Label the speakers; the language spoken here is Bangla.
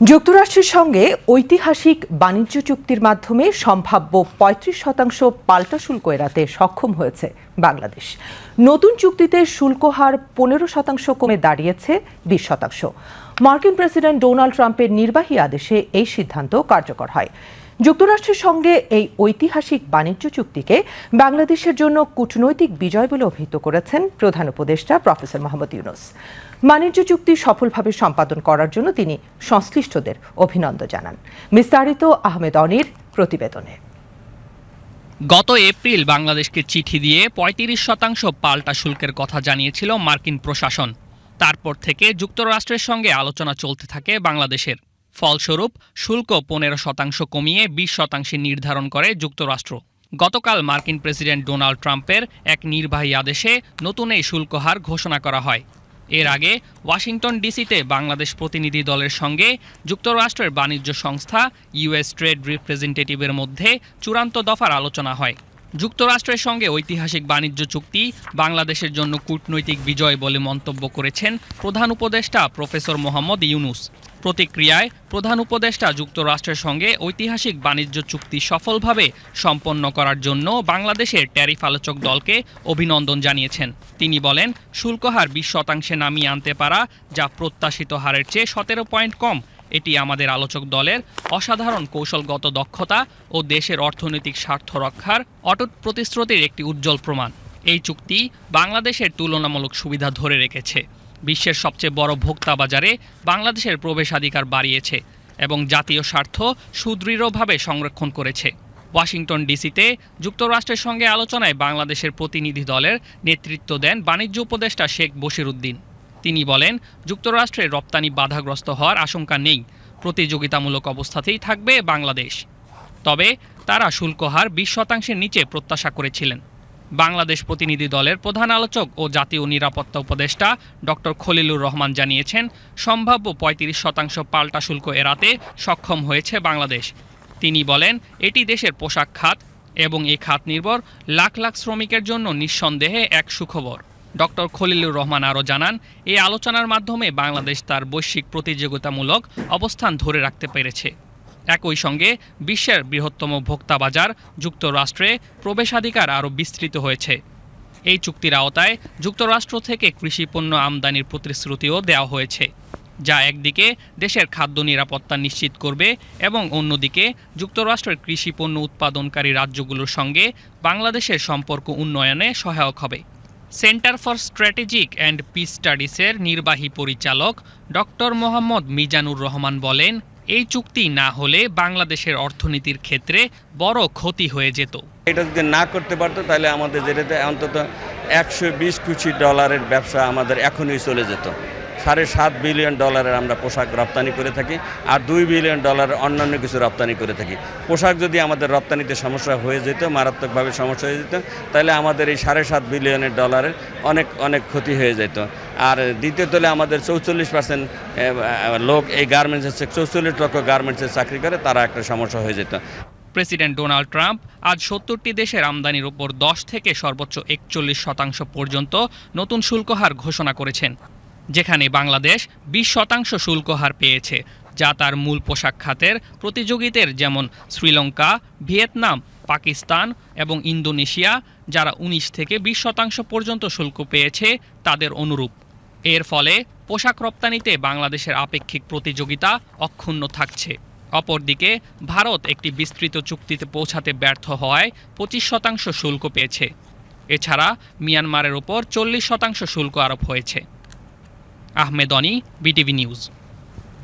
Speaker 1: যুক্তরাষ্ট্রের সঙ্গে ঐতিহাসিক বাণিজ্য চুক্তির মাধ্যমে সম্ভাব্য পঁয়ত্রিশ শতাংশ পাল্টা শুল্ক এড়াতে সক্ষম হয়েছে বাংলাদেশ। নতুন চুক্তিতে শুল্ক হার পনেরো শতাংশ কমে দাঁড়িয়েছে বিশ শতাংশ। মার্কিন প্রেসিডেন্ট ডোনাল্ড ট্রাম্পের নির্বাহী আদেশে এই সিদ্ধান্ত কার্যকর হয়। যুক্তরাষ্ট্রের সঙ্গে এই ঐতিহাসিক বাণিজ্য চুক্তিকে বাংলাদেশের জন্য কূটনৈতিক বিজয় বলে অভিহিত করেছেন প্রধান উপদেষ্টা প্রফেসর মোহাম্মদ ইউনুস। বাণিজ্য চুক্তি সফলভাবে সম্পাদন করার জন্য তিনি সংশ্লিষ্টদের অভিনন্দন জানান। বিস্তারিত আহমেদ অনির প্রতিবেদনে।
Speaker 2: গত এপ্রিল বাংলাদেশকে চিঠি দিয়ে পঁয়ত্রিশ শতাংশ পাল্টা শুল্কের কথা জানিয়েছিল মার্কিন প্রশাসন। তারপর থেকে যুক্তরাষ্ট্রের সঙ্গে আলোচনা চলতে থাকে বাংলাদেশের। ফলস্বরূপ শুল্ক পনেরো শতাংশ কমিয়ে বিশ শতাংশে নির্ধারণ করে যুক্তরাষ্ট্র। গতকাল মার্কিন প্রেসিডেন্ট ডোনাল্ড ট্রাম্পের এক নির্বাহী আদেশে নতুন এই শুল্ক হার ঘোষণা করা হয়। এর আগে ওয়াশিংটন ডিসিতে বাংলাদেশ প্রতিনিধি দলের সঙ্গে যুক্তরাষ্ট্রের বাণিজ্য সংস্থা ইউএস ট্রেড রিপ্রেজেন্টেটিভের মধ্যে চূড়ান্ত দফার আলোচনা হয়। যুক্তরাষ্ট্রের সঙ্গে ঐতিহাসিক বাণিজ্য চুক্তি, বাংলাদেশের জন্য কূটনৈতিক বিজয় বলে মন্তব্য করেছেন প্রধান উপদেষ্টা প্রফেসর মোহাম্মদ ইউনুস। প্রতিক্রিয়ায় প্রধান উপদেষ্টা যুক্তরাষ্ট্রের সঙ্গে ঐতিহাসিক বাণিজ্য চুক্তি সফলভাবে সম্পন্ন করার জন্য বাংলাদেশের ট্যারিফ আলোচক দলকে অভিনন্দন জানিয়েছেন। তিনি বলেন, শুল্ক হার বিশ শতাংশে নামিয়ে আনতে পারা যা প্রত্যাশিত হারের চেয়ে সতেরো পয়েন্ট কম, এটি আমাদের আলোচক দলের অসাধারণ কৌশলগত দক্ষতা ও দেশের অর্থনৈতিক স্বার্থ রক্ষার অটুট প্রতিশ্রুতির একটি উজ্জ্বল প্রমাণ। এই চুক্তি বাংলাদেশের তুলনামূলক সুবিধা ধরে রেখেছে। বিশ্বের সবচেয়ে বড় ভোক্তা বাজারে বাংলাদেশের প্রবেশাধিকার বাড়িয়েছে এবং জাতীয় স্বার্থ সুদৃঢ়ভাবে সংরক্ষণ করেছে। ওয়াশিংটন ডিসিতে যুক্তরাষ্ট্রের সঙ্গে আলোচনায় বাংলাদেশের প্রতিনিধি দলের নেতৃত্ব দেন বাণিজ্য উপদেষ্টা শেখ বশির উদ্দিন তিনি বলেন যুক্তরাষ্ট্রের রপ্তানি বাধাগ্রস্ত হওয়ার আশঙ্কা নেই, প্রতিযোগিতামূলক অবস্থাতেই থাকবে বাংলাদেশ। তবে তারা শুল্ক হার বিশ শতাংশের নিচে প্রত্যাশা করেছিলেন। বাংলাদেশ প্রতিনিধি দলের প্রধান আলোচক ও জাতীয় নিরাপত্তা উপদেষ্টা ডক্টর খলিলুর রহমান জানিয়েছেন, সম্ভাব্য পঁয়ত্রিশ শতাংশ পাল্টা শুল্ক এড়াতে সক্ষম হয়েছে বাংলাদেশ। তিনি বলেন, এটি দেশের পোশাক খাত এবং এই খাত নির্ভর লাখ লাখ শ্রমিকের জন্য নিঃসন্দেহে এক সুখবর। ডক্টর খলিলুর রহমান আরও জানান এই আলোচনার মাধ্যমে বাংলাদেশ তার বৈশ্বিক প্রতিযোগিতামূলক অবস্থান ধরে রাখতে পেরেছে। একই সঙ্গে বিশ্বের বৃহত্তম ভোক্তা বাজার যুক্তরাষ্ট্রে প্রবেশাধিকার আরও বিস্তৃত হয়েছে। এই চুক্তির আওতায় যুক্তরাষ্ট্র থেকে কৃষি পণ্য আমদানির প্রতিশ্রুতিও দেওয়া হয়েছে, যা একদিকে দেশের খাদ্য নিরাপত্তা নিশ্চিত করবে এবং অন্যদিকে যুক্তরাষ্ট্রের কৃষি পণ্য উৎপাদনকারী রাজ্যগুলোর সঙ্গে বাংলাদেশের সম্পর্ক উন্নয়নে সহায়ক হবে। Centre for strategic and peace স্টাডিজের নির্বাহী পরিচালক ডক্টর মোহাম্মদ মিজানুর রহমান বলেন এই চুক্তি না হলে বাংলাদেশের অর্থনীতির ক্ষেত্রে বড় ক্ষতি হয়ে যেত।
Speaker 3: এটা যদি না করতে পারতো, তাহলে আমাদের যেটাতে অন্তত একশো বিশ কোটি ডলারের ব্যবসা আমাদের এখনই চলে যেত। সাড়ে সাত বিলিয়ন ডলারের আমরা পোশাক রপ্তানি করে থাকি, আর দুই বিলিয়ন ডলার অন্যান্য কিছু রপ্তানি করে থাকি। পোশাক যদি আমাদের রপ্তানিতে সমস্যা হয়ে যেত, মারাত্মকভাবে সমস্যা হয়ে যেত, তাহলে আমাদের এই সাড়ে সাত বিলিয়নের ডলারের অনেক অনেক ক্ষতি হয়ে যেত। আর দ্বিতীয় তলে আমাদের চৌচল্লিশ পার্সেন্ট লোক এই গার্মেন্টসে চৌচল্লিশ লক্ষ গার্মেন্টসে চাকরি করে, তারা একটা সমস্যা হয়ে যেত।
Speaker 2: প্রেসিডেন্ট ডোনাল্ড ট্রাম্প আজ সত্তরটি দেশের আমদানির উপর দশ থেকে সর্বোচ্চ একচল্লিশ শতাংশ পর্যন্ত নতুন শুল্ক হার ঘোষণা করেছেন। যেখানে বাংলাদেশ বিশ শতাংশ শুল্ক হার পেয়েছে, যা তার মূল পোশাক খাতের প্রতিযোগিতার যেমন শ্রীলঙ্কা, ভিয়েতনাম, পাকিস্তান এবং ইন্দোনেশিয়া, যারা উনিশ থেকে বিশ শতাংশ পর্যন্ত শুল্ক পেয়েছে, তাদের অনুরূপ। এর ফলে পোশাক রপ্তানিতে বাংলাদেশের আপেক্ষিক প্রতিযোগিতা অক্ষুণ্ণ থাকছে। অপরদিকে, ভারত একটি বিস্তৃত চুক্তিতে পৌঁছাতে ব্যর্থ হওয়ায় পঁচিশ শতাংশ শুল্ক পেয়েছে। এছাড়া, মিয়ানমারের ওপর চল্লিশ শতাংশ শুল্ক আরোপ হয়েছে। Ahmed Oni, BTV news.